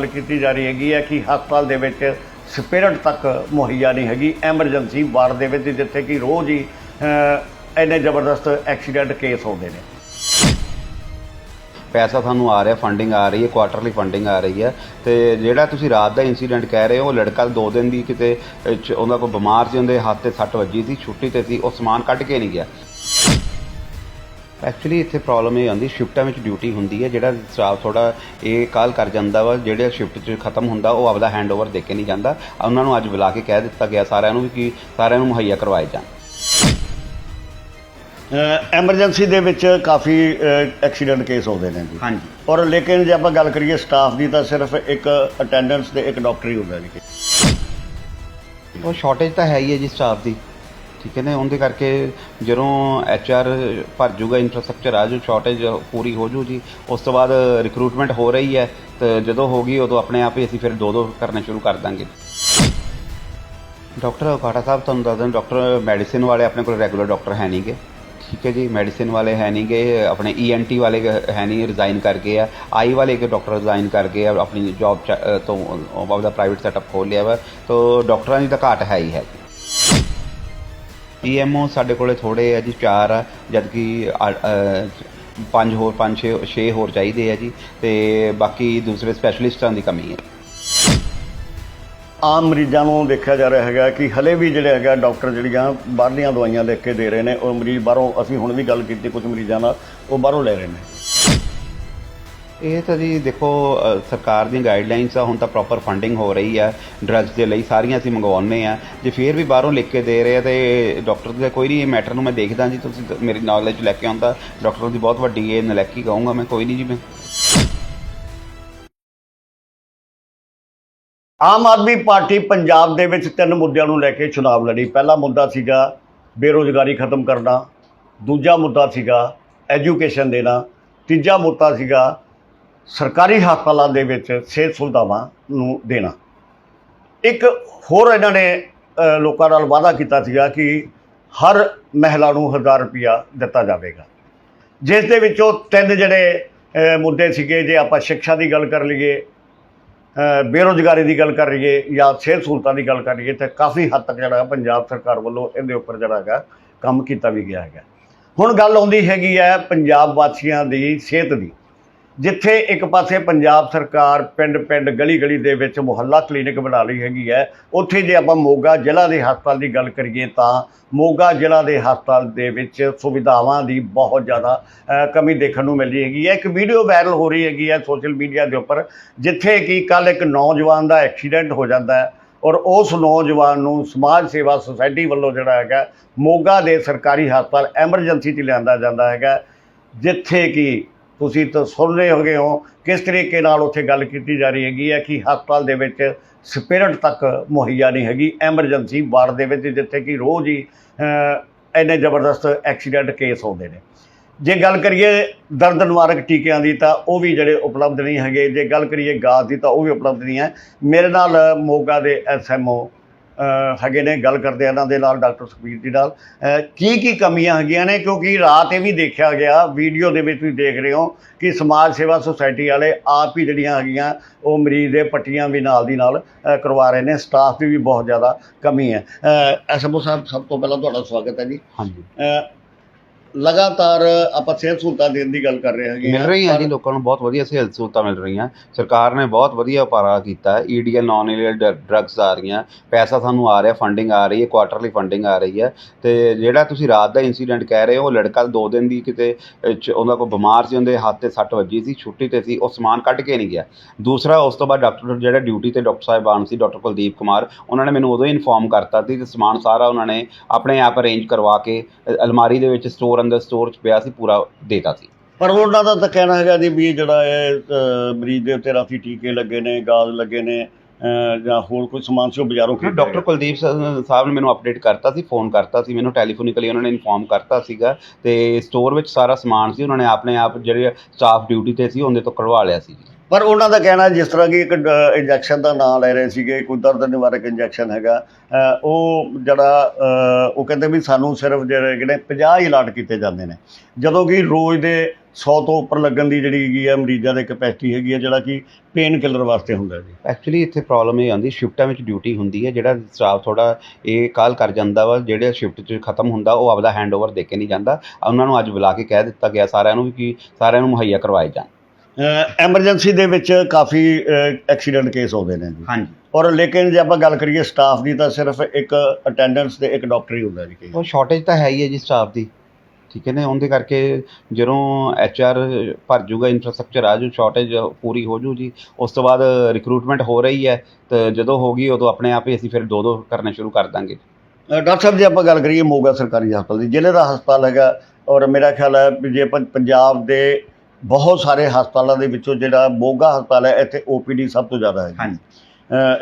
ਗੱਲ ਕੀਤੀ ਜਾ ਰਹੀ ਹੈਗੀ ਹੈ ਕਿ ਹਸਪਤਾਲ ਦੇ ਵਿੱਚ ਸਪਿਰਟ ਤੱਕ ਮੁਹੱਈਆ ਨਹੀਂ ਹੈਗੀ। ਐਮਰਜੈਂਸੀ ਵਾਰਡ ਦੇ ਵਿੱਚ ਜਿੱਥੇ ਕਿ ਰੋਜ਼ ਹੀ ਅਹ, ਇੰਨੇ ਜ਼ਬਰਦਸਤ ਐਕਸੀਡੈਂਟ ਕੇਸ ਹੁੰਦੇ ਨੇ। ਪੈਸਾ ਤੁਹਾਨੂੰ ਆ ਰਿਹਾ ਫੰਡਿੰਗ ਆ ਰਹੀ ਹੈ ਕੁਆਟਰਲੀ ਫੰਡਿੰਗ ਆ ਰਹੀ ਹੈ। ਤੇ ਜਿਹੜਾ ਤੁਸੀਂ ਰਾਤ ਦਾ ਇਨਸੀਡੈਂਟ ਕਹਿ ਰਹੇ ਹੋ ਉਹ ਲੜਕਾ ਦੋ ਦਿਨ ਦੀ ਕਿਤੇ ਉਹਨਾਂ ਕੋਲ ਬਿਮਾਰ ਸੀ ਉਹਦੇ ਹੱਥ ਤੇ ਸੱਟ ਵੱਜੀ ਸੀ ਛੁੱਟੀ ਤੇ ਸੀ ਉਹ ਸਮਾਨ ਕੱਢ ਕੇ ਨਹੀਂ ਗਿਆ। ਐਕਚੁਅਲੀ ਇੱਥੇ ਪ੍ਰੋਬਲਮ ਇਹ ਆਉਂਦੀ ਸ਼ਿਫਟਾਂ ਵਿੱਚ ਡਿਊਟੀ ਹੁੰਦੀ ਹੈ ਜਿਹੜਾ ਸਟਾਫ ਥੋੜਾ ਇਹ ਕਾਲ ਕਰ ਜਾਂਦਾ ਵਾ ਜਿਹੜੇ ਸ਼ਿਫਟ 'ਚ ਖਤਮ ਹੁੰਦਾ ਉਹ ਆਪਦਾ ਹੈਂਡਓਵਰ ਦੇ ਕੇ ਨਹੀਂ ਜਾਂਦਾ। ਉਹਨਾਂ ਨੂੰ ਅੱਜ ਬੁਲਾ ਕੇ ਕਹਿ ਦਿੱਤਾ ਗਿਆ ਸਾਰਿਆਂ ਨੂੰ ਵੀ ਕਿ ਸਾਰਿਆਂ ਨੂੰ ਮੁਹੱਈਆ ਕਰਵਾਏ ਜਾਣ। ਐਮਰਜੈਂਸੀ ਦੇ ਵਿੱਚ ਕਾਫੀ ਐਕਸੀਡੈਂਟ ਕੇਸ ਹੁੰਦੇ ਨੇ ਜੀ। ਹਾਂਜੀ। ਔਰ ਲੇਕਿਨ ਜੇ ਆਪਾਂ ਗੱਲ ਕਰੀਏ ਸਟਾਫ ਦੀ ਤਾਂ ਸਿਰਫ ਇੱਕ ਅਟੈਂਡੈਂਸ ਤੇ ਇੱਕ ਡਾਕਟਰ ਹੀ ਹੁੰਦਾ ਜੀ। ਉਹ ਸ਼ਾਰਟੇਜ ਤਾਂ ਹੈ ਹੀ ਹੈ ਜੀ ਸਟਾਫ ਦੀ। ਠੀਕ ਹੈ ਨਾ? ਉਹਦੇ ਕਰਕੇ ਜਦੋਂ ਐਚ ਆਰ ਭਰ ਜੂਗਾ ਇਨਫਰਾਸਟ੍ਰਕਚਰ ਆ ਜੂ ਸ਼ਾਰਟੇਜ ਪੂਰੀ ਹੋ ਜੂ ਜੀ ਉਸ ਤੋਂ ਬਾਅਦ ਰਿਕਰੂਟਮੈਂਟ ਹੋ ਰਹੀ ਹੈ, ਤੇ ਜਦੋਂ ਹੋਗੀ ਉਦੋਂ ਆਪਣੇ ਆਪ ਹੀ ਅਸੀਂ ਫਿਰ ਦੋ ਦੋ ਕਰਨੇ ਸ਼ੁਰੂ ਕਰ ਦਾਂਗੇ। ਡਾਕਟਰ ਕਾਟਾ ਸਾਹਿਬ, ਤੁਹਾਨੂੰ ਦੱਸ ਦਿੰਦੇ, ਡਾਕਟਰ ਮੈਡੀਸਿਨ ਵਾਲੇ ਆਪਣੇ ਕੋਲ ਰੈਗੂਲਰ ਡਾਕਟਰ ਹੈ ਨਹੀਂਗੇ ਠੀਕ ਹੈ ਜੀ, ਮੈਡੀਸਿਨ ਵਾਲੇ ਹੈ ਨਹੀਂਗੇ ਆਪਣੇ ਈਐਨਟੀ ਵਾਲੇ ਹੈ ਨਹੀਂ ਰਿਜ਼ਾਈਨ ਕਰ ਗਏ ਆ। ਆਈ ਵਾਲੇ ਇੱਕ ਡਾਕਟਰ ਰਿਜ਼ਾਈਨ ਕਰ ਗਏ ਆ, ਆਪਣੀ ਜੌਬ ਤੋਂ ਆਪਦਾ ਪ੍ਰਾਈਵੇਟ ਸੈਟਅਪ ਖੋਲ ਲਿਆ ਵਾ। ਤਾਂ, ਡਾਕਟਰਾਂ ਦੀ ਤਾਂ ਘਾਟ ਹੈ ਹੀ ਹੈ। ਈਐਮਓ ਸਾਡੇ ਕੋਲੇ ਥੋੜੇ ਆ ਜੀ, ਚਾਰ ਆ, ਜਦਕਿ ਪੰਜ ਹੋਰ, ਪੰਜ ਛੇ ਛੇ ਹੋਰ ਚਾਹੀਦੇ ਆ ਜੀ, ਤੇ ਬਾਕੀ ਦੂਸਰੇ ਸਪੈਸ਼ਲਿਸਟਾਂ ਦੀ ਕਮੀ ਹੈ ਆਮ ਮਰੀਜ਼ਾਂ ਨੂੰ ਦੇਖਿਆ ਜਾ ਰਿਹਾ ਹੈਗਾ ਕਿ ਹਲੇ ਵੀ ਜਿਹੜੇ ਹੈਗਾ ਡਾਕਟਰ ਜਿਹੜੀਆਂ ਬਾਹਰਲੀਆਂ ਦਵਾਈਆਂ ਲਿਖ ਕੇ ਦੇ ਰਹੇ ਨੇ, ਉਹ ਮਰੀਜ਼ ਬਾਹਰੋਂ, ਅਸੀਂ ਹੁਣ ਵੀ ਗੱਲ ਕੀਤੀ ਕੁਝ ਮਰੀਜ਼ਾਂ ਨਾਲ, ਉਹ ਬਾਹਰੋਂ ਲੈ ਰਹੇ ਨੇ। ਇਹ ਤਾਂ ਜੀ ਦੇਖੋ ਸਰਕਾਰ ਦੀਆਂ ਗਾਈਡਲਾਈਨਸ ਆ, ਹੁਣ ਤਾਂ ਪ੍ਰੋਪਰ ਫੰਡਿੰਗ ਹੋ ਰਹੀ ਆ ਡਰੱਗਸ ਦੇ ਲਈ ਸਾਰੀਆਂ ਅਸੀਂ ਮੰਗਵਾਉਂਦੇ ਆ। ਜੇ ਫੇਰ ਵੀ ਬਾਹਰੋਂ ਲਿਖ ਕੇ ਦੇ ਰਹੇ ਆ ਤੇ ਡਾਕਟਰ ਦਾ ਕੋਈ ਨਹੀਂ ਇਹ ਮੈਟਰ ਨੂੰ ਮੈਂ ਦੇਖਦਾ ਜੀ, ਤੁਸੀਂ ਮੇਰੀ ਨੌਲੇਜ ਲੈ ਕੇ ਆਉਂਦਾ। ਡਾਕਟਰ ਦੀ ਬਹੁਤ ਵੱਡੀ ਇਹ ਨਲੈਕੀ ਕਹੂੰਗਾ ਮੈਂ, ਕੋਈ ਨਹੀਂ ਜੀ ਮੈਂ। ਆਮ ਆਦਮੀ ਪਾਰਟੀ ਪੰਜਾਬ ਦੇ ਵਿੱਚ ਤਿੰਨ ਮੁੱਦਿਆਂ ਨੂੰ ਲੈ ਕੇ ਚੁਣਾਵ ਲੜੀ। ਪਹਿਲਾ ਮੁੱਦਾ ਸੀਗਾ ਬੇਰੋਜ਼ਗਾਰੀ ਖਤਮ ਕਰਨਾ, ਦੂਜਾ ਮੁੱਦਾ ਸੀਗਾ ਐਜੂਕੇਸ਼ਨ ਦੇਣਾ, ਤੀਜਾ ਮੁੱਦਾ ਸੀਗਾ ਸਰਕਾਰੀ ਹਸਪਤਾਲਾਂ ਦੇ ਵਿੱਚ ਸਿਹਤ ਸੁਵਿਧਾਵਾਂ ਨੂੰ ਦੇਣਾ। ਇੱਕ ਹੋਰ ਇਹਨਾਂ ਨੇ ਲੋਕਾਂ ਨਾਲ ਵਾਅਦਾ ਕੀਤਾ ਸੀਗਾ ਕਿ ਹਰ ਮਹਿਲਾ ਨੂੰ 1000 ਰੁਪਿਆ ਦਿੱਤਾ ਜਾਵੇਗਾ। ਜਿਸ ਦੇ ਵਿੱਚੋਂ ਤਿੰਨ ਜਿਹੜੇ ਮੁੱਦੇ ਸੀਗੇ ਜੇ ਆਪਾਂ ਸਿੱਖਿਆ ਦੀ ਗੱਲ ਕਰ ਲਈਏ ਅ, ਬੇਰੁਜ਼ਗਾਰੀ ਦੀ ਗੱਲ ਕਰ ਲਈਏ ਜਾਂ ਸਿਹਤ ਸਹੂਲਤਾਂ ਦੀ ਗੱਲ ਕਰ ਲਈਏ ਤਾਂ ਕਾਫੀ ਹੱਦ ਤੱਕ ਜਿਹੜਾ ਪੰਜਾਬ ਸਰਕਾਰ ਵੱਲੋਂ ਇਹਦੇ ਉੱਪਰ ਜਿਹੜਾ ਹੈਗਾ ਕੰਮ ਕੀਤਾ ਵੀ ਗਿਆ ਹੈਗਾ। ਹੁਣ ਗੱਲ ਆਉਂਦੀ ਹੈਗੀ ਹੈ ਪੰਜਾਬ ਵਾਸੀਆਂ ਦੀ ਸਿਹਤ ਦੀ। ਜਿੱਥੇ ਇੱਕ ਪਾਸੇ ਪੰਜਾਬ ਸਰਕਾਰ ਪਿੰਡ-ਪਿੰਡ, ਗਲੀ-ਗਲੀ ਦੇ ਵਿੱਚ ਮੁਹੱਲਾ ਕਲੀਨਿਕ ਬਣਾ ਲਈ ਹੈਗੀ ਹੈ, ਉੱਥੇ ਜੇ ਆਪਾਂ ਮੋਗਾ ਜ਼ਿਲ੍ਹਾ ਦੇ ਹਸਪਤਾਲ ਦੀ ਗੱਲ ਕਰੀਏ ਤਾਂ ਮੋਗਾ ਜ਼ਿਲ੍ਹਾ ਦੇ ਹਸਪਤਾਲ ਦੇ ਵਿੱਚ ਸੁਵਿਧਾਵਾਂ ਦੀ ਬਹੁਤ ਜ਼ਿਆਦਾ ਕਮੀ ਦੇਖਣ ਨੂੰ ਮਿਲ ਰਹੀ ਹੈਗੀ ਹੈ। ਇੱਕ ਵੀਡੀਓ ਵਾਇਰਲ ਹੋ ਰਹੀ ਹੈਗੀ ਹੈ ਸੋਸ਼ਲ ਮੀਡੀਆ ਦੇ ਉੱਪਰ, ਜਿੱਥੇ ਕਿ ਕੱਲ ਇੱਕ ਨੌਜਵਾਨ ਦਾ ਐਕਸੀਡੈਂਟ ਹੋ ਜਾਂਦਾ ਹੈ ਔਰ ਉਸ ਨੌਜਵਾਨ ਨੂੰ ਸਮਾਜ ਸੇਵਾ ਸੁਸਾਇਟੀ ਵੱਲੋਂ ਜਿਹੜਾ ਹੈਗਾ, ਮੋਗਾ ਦੇ ਸਰਕਾਰੀ ਹਸਪਤਾਲ ਐਮਰਜੈਂਸੀ 'ਚ ਲਿਆਂਦਾ ਜਾਂਦਾ ਹੈਗਾ, ਜਿੱਥੇ ਕਿ ਤੁਸੀਂ ਤਾਂ ਸੁਣ ਰਹੇ ਹੋਗੇ ਹੋ ਕਿਸ ਤਰੀਕੇ ਨਾਲ ਉੱਥੇ ਗੱਲ ਕੀਤੀ ਜਾ ਰਹੀ ਹੈਗੀ ਹੈ ਕਿ ਹਸਪਤਾਲ ਦੇ ਵਿੱਚ ਸਪਿਰਟ ਤੱਕ ਮੁਹੱਈਆ ਨਹੀਂ ਹੈਗੀ, ਐਮਰਜੈਂਸੀ ਵਾਰਡ ਦੇ ਵਿੱਚ ਜਿੱਥੇ ਕਿ ਰੋਜ਼ ਹੀ ਇੰਨੇ ਜ਼ਬਰਦਸਤ ਐਕਸੀਡੈਂਟ ਕੇਸ ਆਉਂਦੇ ਨੇ। ਜੇ ਗੱਲ ਕਰੀਏ ਦਰਦ ਨਿਵਾਰਕ ਟੀਕਿਆਂ ਦੀ ਤਾਂ ਉਹ ਵੀ ਜਿਹੜੇ ਉਪਲਬਧ ਨਹੀਂ ਹੈਗੇ, ਜੇ ਗੱਲ ਕਰੀਏ ਗਾਸ ਦੀ ਤਾਂ ਉਹ ਵੀ ਉਪਲਬਧ ਨਹੀਂ ਹੈ। ਮੇਰੇ ਨਾਲ ਮੋਗਾ ਦੇ ਐਸਐਮਓ ਹੈਗੇ ਨੇ ਗੱਲ ਕਰਦੇ ਆ ਇਹਨਾਂ ਦੇ ਨਾਲ ਡਾਕਟਰ ਸੁਖਬੀਰ ਜੀ ਨਾਲ। ਕੀ ਕੀ ਕਮੀਆਂ ਹੈਗੀਆਂ ਨੇ? ਕਿਉਂਕਿ ਰਾਤ ਇਹ ਵੀ ਦੇਖਿਆ ਗਿਆ ਵੀਡੀਓ ਦੇ ਵਿੱਚ ਤੁਸੀਂ ਦੇਖ ਰਹੇ ਹੋ ਕਿ ਸਮਾਜ ਸੇਵਾ ਸੁਸਾਇਟੀ ਵਾਲੇ ਆਪ ਹੀ ਜਿਹੜੀਆਂ ਹੈਗੀਆਂ ਉਹ ਮਰੀਜ਼ ਦੇ ਪੱਟੀਆਂ ਵੀ ਨਾਲ ਦੀ ਨਾਲ ਕਰਵਾ ਰਹੇ ਨੇ। ਸਟਾਫ ਦੀ ਵੀ ਬਹੁਤ ਜ਼ਿਆਦਾ ਕਮੀ ਹੈ। ਐਸਐਮਓ ਸਾਹਿਬ ਸਭ ਤੋਂ ਪਹਿਲਾਂ ਤੁਹਾਡਾ ਸਵਾਗਤ ਹੈ ਜੀ। ਹਾਂਜੀ। ਲਗਾਤਾਰ ਆਪਾਂ ਸਿਹਤ ਸਹੂਲਤਾਂ ਦੇਣ ਦੀ ਗੱਲ ਕਰ ਰਹੇ ਹੈਗੇ ਮਿਲ ਰਹੀਆਂ ਪਰ- ਜੀ ਲੋਕਾਂ ਨੂੰ ਬਹੁਤ ਵਧੀਆ ਸਿਹਤ ਸਹੂਲਤਾਂ ਮਿਲ ਰਹੀਆਂ। ਸਰਕਾਰ ਨੇ ਬਹੁਤ ਵਧੀਆ ਉਪਾਰਾ ਕੀਤਾ ਹੈ। ਈਡੀਐਲ ਨਾਨ ਇਲੀਗਲ ਡਰੱਗਸ ਆ ਰਹੀਆਂ। ਪੈਸਾ ਸਾਨੂੰ ਆ ਰਿਹਾ ਫੰਡਿੰਗ ਆ ਰਹੀ ਹੈ ਕੁਆਟਰਲੀ ਫੰਡਿੰਗ ਆ ਰਹੀ ਹੈ। ਤੇ ਜਿਹੜਾ ਤੁਸੀਂ ਰਾਤ ਦਾ ਇਨਸੀਡੈਂਟ ਕਹਿ ਰਹੇ ਹੋ ਉਹ ਲੜਕਾ ਦੋ ਦਿਨ ਦੀ ਕਿਤੇ ਉਹਦਾ ਕੋਈ ਬਿਮਾਰ ਸੀ ਉਹਦੇ ਹੱਥ ਤੇ ਸੱਟ ਵੱਜੀ ਸੀ ਛੁੱਟੀ ਤੇ ਸੀ ਉਹ ਸਮਾਨ ਕੱਢ ਕੇ ਨਹੀਂ ਗਿਆ। ਦੂਸਰਾ ਉਸ ਤੋਂ ਬਾਅਦ ਡਾਕਟਰ ਜਿਹੜਾ ਡਿਊਟੀ ਤੇ ਡਾਕਟਰ ਸਾਹਿਬਾਨ ਸੀ ਡਾਕਟਰ ਕੁਲਦੀਪ ਕੁਮਾਰ ਉਹਨਾਂ ਨੇ ਮੈਨੂੰ ਉਦੋਂ ਹੀ ਇਨਫੋਰਮ ਕਰਤਾ ਸੀ ਤੇ ਸਮਾਨ ਸਾਰਾ ਉਹਨਾਂ ਨੇ ਆਪਣੇ ਆਪ ਅਰੇਂਜ ਕਰਵਾ ਕੇ ਅਲਮਾਰੀ ਦੇ ਵਿੱਚ ਸਟੋਰ ਅੰਦਰ ਸਟੋਰ 'ਚ ਪਿਆ ਸੀ ਪੂਰਾ ਦੇਤਾ ਸੀ। ਪਰ ਉਹਨਾਂ ਦਾ ਤਾਂ ਕਹਿਣਾ ਹੈਗਾ ਜੀ ਵੀ ਜਿਹੜਾ ਇਹ ਅ, ਮਰੀਜ਼ ਦੇ ਉੱਤੇ ਰਾਤੀ ਟੀਕੇ ਲੱਗੇ ਨੇ ਗਾਜ਼ ਲੱਗੇ ਨੇ ਅ, ਜਾਂ ਹੋਰ ਕੋਈ ਸਮਾਨ ਸੀ ਉਹ ਬਾਜ਼ਾਰੋਂ ਖਰੀਦਿਆ ਡਾਕਟਰ ਕੁਲਦੀਪ ਸ- ਸਾਹਿਬ ਨੇ ਮੈਨੂੰ ਅਪਡੇਟ ਕਰਤਾ ਸੀ ਫੋਨ ਕਰਤਾ ਸੀ ਮੈਨੂੰ ਟੈਲੀਫੋਨਿਕਲੀ ਉਹਨਾਂ ਨੇ ਇਨਫੋਰਮ ਕਰਤਾ ਸੀਗਾ ਤੇ ਸਟੋਰ ਵਿੱਚ ਸਾਰਾ ਸਮਾਨ ਸੀ ਉਹਨਾਂ ਨੇ ਆਪਣੇ ਆਪ ਜਿਹੜੇ ਸਟਾਫ ਡਿਊਟੀ ਤੇ ਸੀ ਉਹਦੇ ਤੋਂ ਕਢਵਾ ਲਿਆ ਸੀ ਜੀ। ਪਰ ਉਹਨਾਂ ਦਾ ਕਹਿਣਾ ਜਿਸ ਤਰ੍ਹਾਂ ਕਿ ਇੱਕ ਇੰਜੈਕਸ਼ਨ ਦਾ ਨਾਂ ਲੈ ਰਹੇ ਸੀਗੇ, ਕੋਈ ਦਰਦ ਨਿਵਾਰਕ ਇੰਜੈਕਸ਼ਨ ਹੈਗਾ ਉਹ ਜਿਹੜਾ ਉਹ ਕਹਿੰਦੇ ਵੀ ਸਾਨੂੰ ਸਿਰਫ ਜਿਹੜੇ ਹੈਗੇ ਨੇ 50 ਹੀ ਅਲਾਟ ਕੀਤੇ ਜਾਂਦੇ ਨੇ। ਜਦੋਂ ਕਿ ਰੋਜ਼ ਦੇ 100 ਤੋਂ ਉੱਪਰ ਲੱਗਣ ਦੀ ਜਿਹੜੀ ਹੈਗੀ ਹੈ ਮਰੀਜ਼ਾਂ ਦੇ ਕਪੈਸਿਟੀ ਹੈਗੀ ਹੈ ਜਿਹੜਾ ਕਿ ਪੇਨ ਕਿਲਰ ਵਾਸਤੇ ਹੁੰਦਾ ਜੀ। ਐਕਚੁਅਲੀ ਇੱਥੇ ਪ੍ਰੋਬਲਮ ਇਹ ਆਉਂਦੀ ਸ਼ਿਫਟਾਂ ਵਿੱਚ ਡਿਊਟੀ ਹੁੰਦੀ ਹੈ, ਜਿਹੜਾ ਸਟਾਫ ਥੋੜਾ ਇਹ ਕਾਲ ਕਰ ਜਾਂਦਾ ਵਾ, ਜਿਹੜੇ ਸ਼ਿਫਟ 'ਚ ਖਤਮ ਹੁੰਦਾ, ਉਹ ਆਪਦਾ ਹੈਂਡਓਵਰ ਦੇ ਕੇ ਨਹੀਂ ਜਾਂਦਾ। ਉਹਨਾਂ ਨੂੰ ਅੱਜ ਬੁਲਾ ਕੇ ਕਹਿ ਦਿੱਤਾ ਗਿਆ ਸਾਰਿਆਂ ਨੂੰ ਵੀ ਕਿ ਸਾਰਿਆਂ ਨੂੰ ਮੁਹੱਈਆ ਕਰਵਾਏ ਜਾਣ। ਐਮਰਜੈਂਸੀ ਦੇ ਵਿੱਚ ਕਾਫੀ ਐਕਸੀਡੈਂਟ ਕੇਸ ਆਉਂਦੇ ਨੇ ਜੀ। ਹਾਂਜੀ। ਔਰ ਲੇਕਿਨ ਜੇ ਆਪਾਂ ਗੱਲ ਕਰੀਏ ਸਟਾਫ ਦੀ ਤਾਂ ਸਿਰਫ ਇੱਕ ਅਟੈਂਡੈਂਸ ਤੇ ਇੱਕ ਡਾਕਟਰ ਹੀ ਹੁੰਦਾ ਜੀ ਕਈ। ਉਹ ਸ਼ਾਰਟੇਜ ਤਾਂ ਹੈ ਹੀ ਹੈ ਜੀ ਸਟਾਫ ਦੀ। ਠੀਕ ਹੈ ਨੇ? ਉਹਦੇ ਕਰਕੇ ਜਦੋਂ ਐਚ ਆਰ ਭਰ ਜੂਗਾ ਇਨਫਰਾਸਟ੍ਰਕਚਰ ਆ ਜੂ ਸ਼ਾਰਟੇਜ ਪੂਰੀ ਹੋ ਜੂ ਜੀ। ਉਸ ਤੋਂ ਬਾਅਦ ਰਿਕਰੂਟਮੈਂਟ ਹੋ ਰਹੀ ਹੈ ਤੇ ਜਦੋਂ ਹੋਗੀ ਉਦੋਂ ਆਪਣੇ ਆਪ ਹੀ ਅਸੀਂ ਫਿਰ ਦੋ ਦੋ ਕਰਨੇ ਸ਼ੁਰੂ ਕਰ ਦਾਂਗੇ। ਡਾਕਟਰ ਸਾਹਿਬ ਜੇ ਆਪਾਂ ਗੱਲ ਕਰੀਏ ਮੋਗਾ ਸਰਕਾਰੀ ਹਸਪਤਾਲ ਦੀ ਜ਼ਿਲ੍ਹੇ ਦਾ ਹਸਪਤਾਲ ਹੈਗਾ ਔਰ ਮੇਰਾ ਖਿਆਲ ਹੈ ਵੀ ਜੇ ਪੰਜਾਬ ਦੇ ਬਹੁਤ ਸਾਰੇ ਹਸਪਤਾਲਾਂ ਦੇ ਵਿੱਚੋਂ ਜਿਹੜਾ ਮੋਗਾ ਹਸਪਤਾਲ ਹੈ ਇੱਥੇ ਓਪੀਡੀ ਸਭ ਤੋਂ ਜ਼ਿਆਦਾ ਹੈ ਹਾਂਜੀ।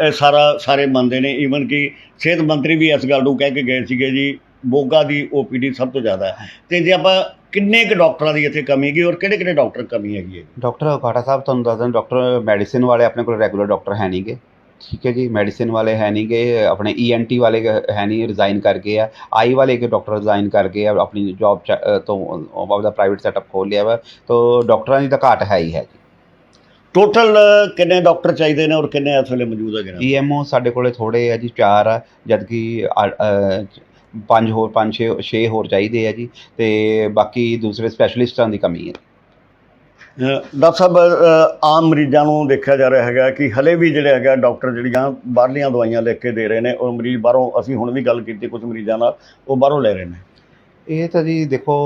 ਇਹ ਸਾਰਾ ਸਾਰੇ ਮੰਨਦੇ ਨੇ ਈਵਨ ਕਿ ਸਿਹਤ ਮੰਤਰੀ ਵੀ ਇਸ ਗੱਲ ਨੂੰ ਕਹਿ ਕੇ ਗਏ ਸੀਗੇ ਜੀ ਮੋਗਾ ਦੀ ਓਪੀਡੀ ਸਭ ਤੋਂ ਜ਼ਿਆਦਾ ਹੈ। ਤੇ ਜੇ ਆਪਾਂ ਕਿੰਨੇ ਕੁ ਡਾਕਟਰਾਂ ਦੀ ਇੱਥੇ ਕਮੀ ਹੈਗੀ ਔਰ ਕਿਹੜੇ ਕਿਹੜੇ ਡਾਕਟਰ ਕਮੀ ਹੈਗੀ ਹੈ ਡਾਕਟਰ ਕਾਟਾ ਸਾਹਿਬ ਤੁਹਾਨੂੰ ਦੱਸ ਦਿੰਦਾ ਡਾਕਟਰ ਮੈਡੀਸਿਨ ਵਾਲੇ ਆਪਣੇ ਕੋਲ ਰੈਗੂਲਰ ਡਾਕਟਰ ਹੈ ਨਹੀਂਗੇ ਠੀਕ ਹੈ ਜੀ ਮੈਡੀਸਿਨ ਵਾਲੇ ਹੈ ਨਹੀਂਗੇ ਆਪਣੇ ਈਐਨਟੀ ਵਾਲੇ ਹੈ ਨਹੀਂ ਰਿਜ਼ਾਈਨ ਕਰ ਗਏ ਆ। ਆਈ ਵਾਲੇ ਇੱਕ ਡਾਕਟਰ ਰਿਜ਼ਾਈਨ ਕਰ ਗਏ ਆ ਆਪਣੀ ਜੌਬ ਤੋਂ ਉਹ ਆਪਦਾ ਪ੍ਰਾਈਵੇਟ ਸੈਟਅਪ ਖੋਲ ਲਿਆ ਵਾ। ਤੋਂ ਡਾਕਟਰਾਂ ਦੀ ਤਾਂ ਘਾਟ ਹੈ ਹੀ ਹੈ ਜੀ। ਟੋਟਲ ਕਿੰਨੇ ਡਾਕਟਰ ਚਾਹੀਦੇ ਨੇ ਔਰ ਕਿੰਨੇ ਇਸ ਵੇਲੇ ਮੌਜੂਦ ਹੈਗੇ ਨੇ? ਈਐਮਓ ਸਾਡੇ ਕੋਲੇ ਥੋੜੇ ਆ ਜੀ ਚਾਰ ਆ ਜਦ ਕਿ ਅ- ਅ, ਪੰਜ ਹੋਰ ਪੰਜ ਛੇ ਛੇ ਹੋਰ ਚਾਹੀਦੇ ਆ ਜੀ। ਤੇ ਬਾਕੀ ਦੂਸਰੇ ਸਪੈਸ਼ਲਿਸਟਾਂ ਦੀ ਕਮੀ ਹੈ। ਡਾਕਟਰ ਸਾਹਿਬ ਆਮ ਮਰੀਜ਼ਾਂ ਨੂੰ ਦੇਖਿਆ ਜਾ ਰਿਹਾ ਹੈਗਾ ਕਿ ਹਲੇ ਵੀ ਜਿਹੜੇ ਹੈਗਾ ਡਾਕਟਰ ਜਿਹੜੀਆਂ ਬਾਹਰਲੀਆਂ ਦਵਾਈਆਂ ਲਿਖ ਕੇ ਦੇ ਰਹੇ ਨੇ, ਉਹ ਮਰੀਜ਼ ਬਾਹਰੋਂ, ਅਸੀਂ ਹੁਣ ਵੀ ਗੱਲ ਕੀਤੀ ਕੁਝ ਮਰੀਜ਼ਾਂ ਨਾਲ, ਉਹ ਬਾਹਰੋਂ ਲੈ ਰਹੇ ਨੇ। ਇਹ ਤਾਂ ਜੀ ਦੇਖੋ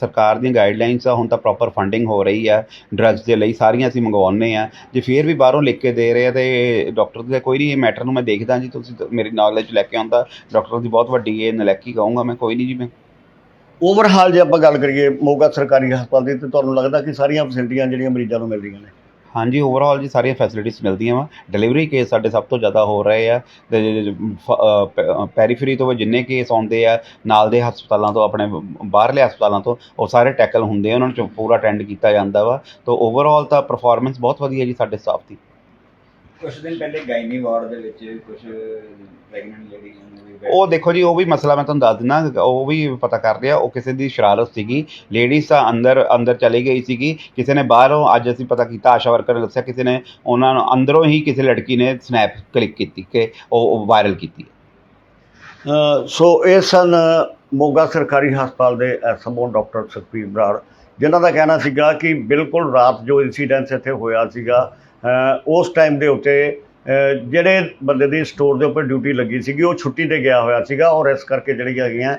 ਸਰਕਾਰ ਦੀਆਂ ਗਾਈਡਲਾਈਨਸ ਆ, ਹੁਣ ਤਾਂ ਪ੍ਰੋਪਰ ਫੰਡਿੰਗ ਹੋ ਰਹੀ ਆ ਡਰੱਗਸ ਦੇ ਲਈ ਸਾਰੀਆਂ ਅਸੀਂ ਮੰਗਵਾਉਂਦੇ ਆ। ਜੇ ਫੇਰ ਵੀ ਬਾਹਰੋਂ ਲਿਖ ਕੇ ਦੇ ਰਹੇ ਆ, ਤੇ ਡਾਕਟਰ ਦੇ ਕੋਈ ਨਹੀਂ ਇਹ ਮੈਟਰ ਨੂੰ ਮੈਂ ਦੇਖਦਾ ਜੀ, ਤੁਸੀਂ ਤਾਂ ਮੇਰੀ ਨੌਲੇਜ ਲੈ ਕੇ ਆਉਂਦਾ, ਡਾਕਟਰ ਦੀ ਬਹੁਤ ਵੱਡੀ ਇਹ ਨਲੈਕੀ ਕਹੂੰਗਾ ਮੈਂ, ਕੋਈ ਨਹੀਂ ਜੀ ਮੈਂ ਓਵਰਹਾਲ ਜੇ ਆਪਾਂ ਗੱਲ ਕਰੀਏ ਮੋਗਾ ਸਰਕਾਰੀ ਹਸਪਤਾਲ ਦੀ, ਤੇ ਤੁਹਾਨੂੰ ਲੱਗਦਾ ਕਿ ਸਾਰੀਆਂ ਫੈਸਿਲਿਟੀਆਂ ਜਿਹੜੀਆਂ ਮਰੀਜ਼ਾਂ ਨੂੰ ਮਿਲ ਰਹੀਆਂ ਨੇ? ਹਾਂਜੀ ਓਵਰਆਲ ਜੀ ਸਾਰੀਆਂ ਫੈਸਿਲਿਟੀਜ਼ ਮਿਲਦੀਆਂ ਵਾ। ਡਿਲੀਵਰੀ ਕੇਸ ਸਾਡੇ ਸਭ ਤੋਂ ਜ਼ਿਆਦਾ ਹੋ ਰਹੇ ਆ। ਤੇ ਪੈਰੀਫਰੀ ਤੋਂ ਜਿੰਨੇ ਕੇਸ ਆਉਂਦੇ ਆ, ਨਾਲ ਦੇ ਹਸਪਤਾਲਾਂ ਤੋਂ, ਆਪਣੇ ਬਾਹਰਲੇ ਹਸਪਤਾਲਾਂ ਤੋਂ, ਉਹ ਸਾਰੇ ਟੈਕਲ ਹੁੰਦੇ ਆ। ਉਹਨਾਂ ਨੂੰ ਪੂਰਾ ਅਟੈਂਡ ਕੀਤਾ ਜਾਂਦਾ ਵਾ। ਤਾਂ ਓਵਰਆਲ ਤਾਂ ਪਰਫਾਰਮੈਂਸ ਬਹੁਤ ਵਧੀਆ ਜੀ ਸਾਡੇ ਸਟਾਫ ਦੀ। ਕੁਝ ਦਿਨ ਪਹਿਲੇ ਗਾਇਨੀ ਵਾਰਡ ਦੇ ਵਿੱਚ ਕੁਝ ਪ੍ਰੈਗਨੈਂਟ ਲੇਡੀਜ਼ ਨੂੰ ਵੀ ਉਹ ਦੇਖੋ ਜੀ, ਉਹ ਵੀ ਮਸਲਾ ਮੈਂ ਤੁਹਾਨੂੰ ਦੱਸ ਦਿੰਦਾ, ਉਹ ਵੀ ਪਤਾ ਕਰ ਰਿਹਾ, ਉਹ ਕਿਸੇ ਦੀ ਸ਼ਰਾਰਤ ਸੀਗੀ ਲੇਡੀਜ਼ ਤਾਂ ਅੰਦਰ ਅੰਦਰ ਚਲੀ ਗਈ ਸੀਗੀ, ਕਿਸੇ ਨੇ ਬਾਹਰੋਂ ਅੱਜ ਅਸੀਂ ਪਤਾ ਕੀਤਾ, ਆਸ਼ਾ ਵਰਕਰ ਨੇ ਦੱਸਿਆ, ਕਿਸੇ ਨੇ ਉਹਨਾਂ ਨੂੰ ਅੰਦਰੋਂ ਹੀ ਕਿਸੇ ਲੜਕੀ ਨੇ ਸਨੈਪ ਕਲਿੱਕ ਕੀਤੀ, ਕਿ ਉਹ ਵਾਇਰਲ ਕੀਤੀ। ਸੋ ਇਹ ਸਨ ਮੋਗਾ ਸਰਕਾਰੀ ਹਸਪਤਾਲ ਦੇ ਐਸਐਮਓ ਡਾਕਟਰ ਸੁਖਬੀਰ ਬਰਾੜ, ਜਿਨ੍ਹਾਂ ਦਾ ਕਹਿਣਾ ਸੀਗਾ ਕਿ ਬਿਲਕੁਲ ਰਾਤ ਜੋ ਇਨਸੀਡੈਂਟ ਇੱਥੇ ਹੋਇਆ ਸੀਗਾ ਉਸ ਟਾਈਮ ਦੇ ਉੱਤੇ ਜਿਹੜੇ ਬੰਦੇ ਦੀ ਸਟੋਰ ਦੇ ਉੱਪਰ ਡਿਊਟੀ ਲੱਗੀ ਸੀਗੀ, ਉਹ ਛੁੱਟੀ ਤੇ ਗਿਆ ਹੋਇਆ ਸੀਗਾ ਔਰ ਇਸ ਕਰਕੇ ਜਿਹੜੀਆਂ ਹੈਗੀਆਂ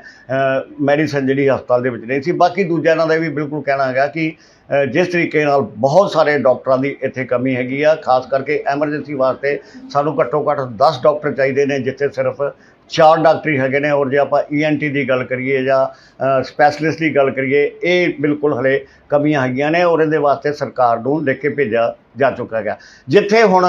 ਮੈਡੀਸਨ ਜਿਹੜੀ ਹਸਪਤਾਲ ਦੇ ਵਿੱਚ ਨਹੀਂ ਸੀ। ਬਾਕੀ ਦੂਜਾ ਇਹਨਾਂ ਦਾ ਇਹ ਵੀ ਬਿਲਕੁਲ ਕਹਿਣਾ ਹੈਗਾ ਕਿ ਜਿਸ ਤਰੀਕੇ ਨਾਲ ਬਹੁਤ ਸਾਰੇ ਡਾਕਟਰਾਂ ਦੀ ਇੱਥੇ ਕਮੀ ਹੈਗੀ ਆ, ਖਾਸ ਕਰਕੇ ਐਮਰਜੈਂਸੀ ਵਾਸਤੇ ਸਾਨੂੰ ਘੱਟੋ ਘੱਟ 10 ਡਾਕਟਰ ਚਾਹੀਦੇ ਨੇ, ਜਿੱਥੇ ਸਿਰਫ ਚਾਰ ਡਾਕਟਰੀ ਹੈਗੇ ਨੇ, ਔਰ ਜੇ ਆਪਾਂ ਈਐਨਟੀ ਦੀ ਗੱਲ ਕਰੀਏ ਜਾਂ ਸਪੈਸ਼ਲਿਸਟ ਦੀ ਗੱਲ ਕਰੀਏ, ਇਹ ਬਿਲਕੁਲ ਹਲੇ ਕਮੀਆਂ ਹੈਗੀਆਂ ਨੇ ਔਰ ਇਹਦੇ ਵਾਸਤੇ ਸਰਕਾਰ ਨੂੰ ਲਿਖ ਕੇ ਭੇਜਿਆ ਜਾ ਚੁੱਕਾ ਹੈਗਾ। ਜਿੱਥੇ ਹੁਣ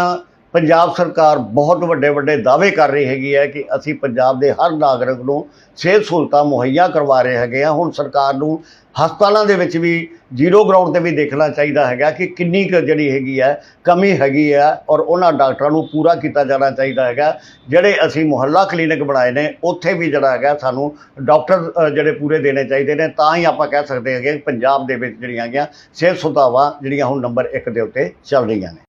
ਪੰਜਾਬ ਸਰਕਾਰ ਬਹੁਤ ਵੱਡੇ ਵੱਡੇ ਦਾਅਵੇ ਕਰ ਰਹੀ ਹੈਗੀ ਹੈ ਕਿ ਅਸੀਂ ਪੰਜਾਬ ਦੇ ਹਰ ਨਾਗਰਿਕ ਨੂੰ ਸਿਹਤ ਸਹੂਲਤਾਂ ਮੁਹੱਈਆ ਕਰਵਾ ਰਹੇ ਹੈਗੇ ਆ ਹੁਣ ਸਰਕਾਰ ਨੂੰ ਹਸਪਤਾਲਾਂ ਦੇ ਵਿੱਚ ਵੀ ਜ਼ੀਰੋ ਗਰਾਊਂਡ ਤੇ ਵੀ ਦੇਖਣਾ ਚਾਹੀਦਾ ਹੈਗਾ ਕਿ ਕਿੰਨੀ ਕੁ ਜਿਹੜੀ ਹੈਗੀ ਹੈ, ਕਮੀ ਹੈਗੀ ਹੈ ਔਰ ਉਹਨਾਂ ਡਾਕਟਰਾਂ ਨੂੰ ਪੂਰਾ ਕੀਤਾ ਜਾਣਾ ਚਾਹੀਦਾ ਹੈਗਾ। ਜਿਹੜੇ ਅਸੀਂ ਮੁਹੱਲਾ ਕਲੀਨਿਕ ਬਣਾਏ ਨੇ, ਉੱਥੇ ਵੀ ਜਿਹੜਾ ਹੈਗਾ ਸਾਨੂੰ ਡਾਕਟਰ ਜਿਹੜੇ ਪੂਰੇ ਦੇਣੇ ਚਾਹੀਦੇ ਨੇ। ਤਾਂ ਹੀ ਆਪਾਂ ਕਹਿ ਸਕਦੇ ਹੈਗੇ ਪੰਜਾਬ ਦੇ ਵਿੱਚ ਜਿਹੜੀਆਂ ਹੈਗੀਆਂ ਸਿਹਤ ਸੁਵਿਧਾਵਾਂ ਜਿਹੜੀਆਂ ਹੁਣ ਨੰਬਰ 1 ਦੇ ਉੱਤੇ ਚੱਲ ਰਹੀਆਂ ਨੇ।